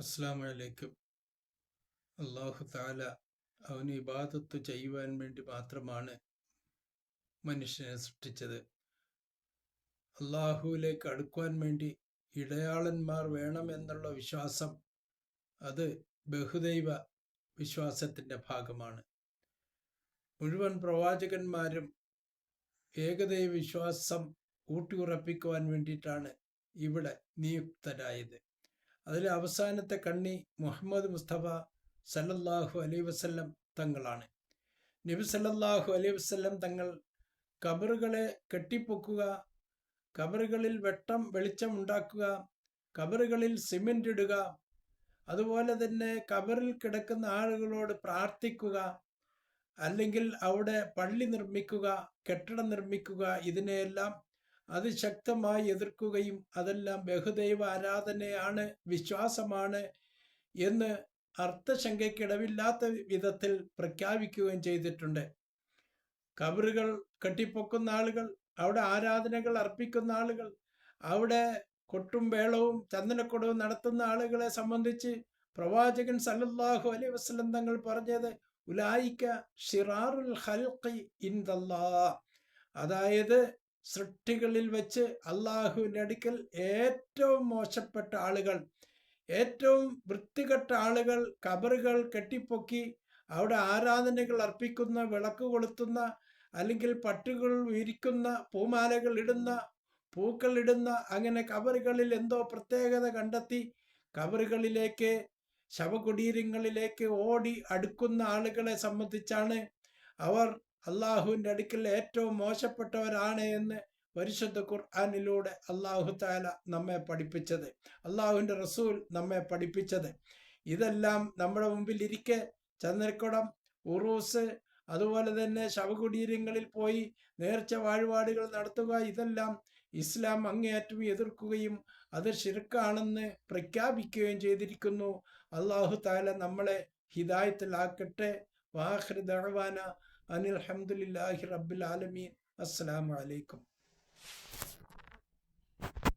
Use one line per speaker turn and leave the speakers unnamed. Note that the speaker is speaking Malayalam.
അസ്സാം വലൈക്കും അള്ളാഹു താല അവന് ഇബാദത്ത് ചെയ്യുവാൻ വേണ്ടി മാത്രമാണ് മനുഷ്യനെ സൃഷ്ടിച്ചത്. അള്ളാഹുവിലേക്ക് അടുക്കുവാൻ വേണ്ടി ഇടയാളന്മാർ വേണമെന്നുള്ള വിശ്വാസം അത് ബഹുദൈവ വിശ്വാസത്തിന്റെ ഭാഗമാണ്. മുഴുവൻ പ്രവാചകന്മാരും ഏകദൈവ വിശ്വാസം ഊട്ടിയുറപ്പിക്കുവാൻ വേണ്ടിയിട്ടാണ് ഇവിടെ നിയുക്തരായത്. അതിലെ അവസാനത്തെ കണ്ണി മുഹമ്മദ് മുസ്തഫ സല്ലല്ലാഹു അലൈ വസ്ല്ലം തങ്ങളാണ്. നബി സല്ലല്ലാഹു അലൈ വസ്ല്ലം തങ്ങൾ കബറുകളെ കെട്ടിപ്പൊക്കുക കബറുകളിൽ വെട്ടം വെളിച്ചം ഉണ്ടാക്കുക കബറുകളിൽ സിമെന്റ് ഇടുക അതുപോലെ തന്നെ കബറിൽ കിടക്കുന്ന ആളുകളോട് പ്രാർത്ഥിക്കുക അല്ലെങ്കിൽ അവിടെ പള്ളി നിർമ്മിക്കുക കെട്ടിടം നിർമ്മിക്കുക ഇതിനെയെല്ലാം അതിശക്തമായി എതിർക്കുകയും അതെല്ലാം ബഹുദൈവ ആരാധനയാണ് വിശ്വാസമാണ് എന്ന് അർത്ഥശങ്കയ്ക്കിടവില്ലാത്ത വിധത്തിൽ പ്രഖ്യാപിക്കുകയും ചെയ്തിട്ടുണ്ട്. കബറുകൾ കെട്ടിപ്പൊക്കുന്ന ആളുകൾ അവിടെ ആരാധനകൾ അർപ്പിക്കുന്ന ആളുകൾ അവിടെ കൊട്ടും വേളവും ചന്ദനക്കുടവും നടത്തുന്ന ആളുകളെ സംബന്ധിച്ച് പ്രവാചകൻ സല്ലല്ലാഹു അലൈഹി വസ്ലം തങ്ങൾ പറഞ്ഞത് ഉലായിക്ക ഷിറാറുൽ ഹൽഖി ഇൻദല്ലാ അതായത് സൃഷ്ടികളിൽ വെച്ച് അള്ളാഹുവിന്റെ അടുക്കൽ ഏറ്റവും മോശപ്പെട്ട ആളുകൾ ഏറ്റവും വൃത്തികെട്ട ആളുകൾ കബറുകൾ കെട്ടിപ്പൊക്കി അവിടെ ആരാധനകൾ അർപ്പിക്കുന്ന വിളക്ക് കൊളുത്തുന്ന അല്ലെങ്കിൽ പട്ടുകൾ വിരിക്കുന്ന പൂമാലകൾ ഇടുന്ന പൂക്കൾ ഇടുന്ന അങ്ങനെ കബറുകളിൽ എന്തോ പ്രത്യേകത കണ്ടെത്തി കബറുകളിലേക്ക് ശവകുടീരങ്ങളിലേക്ക് ഓടി അടുക്കുന്ന ആളുകളെ സംബന്ധിച്ചാണ് അവർ അള്ളാഹുവിന്റെ അടുക്കൽ ഏറ്റവും മോശപ്പെട്ടവരാണ് എന്ന് പരിശുദ്ധ ഖുർആാനിലൂടെ അള്ളാഹു താല നമ്മെ പഠിപ്പിച്ചത്. അള്ളാഹുവിന്റെ റസൂൽ നമ്മെ പഠിപ്പിച്ചത്. ഇതെല്ലാം നമ്മുടെ മുമ്പിൽ ഇരിക്കെ ചന്ദ്രക്കുടം ഉറൂസ് അതുപോലെ തന്നെ ശവകുടീരങ്ങളിൽ പോയി നേർച്ച വാഴ്പാടുകൾ നടത്തുക ഇതെല്ലാം ഇസ്ലാം അങ്ങേയറ്റം എതിർക്കുകയും അത് ഷിർക്കാണെന്ന് പ്രഖ്യാപിക്കുകയും ചെയ്തിരിക്കുന്നു. അള്ളാഹു താല നമ്മളെ ഹിദായത്തിലാക്കട്ടെ. വാഹൃദാന അനിൽ അഹമ്മദില്ലാഹി റബ്ബിൽ ആലമീൻ. അസ്സലാമു അലൈക്കും.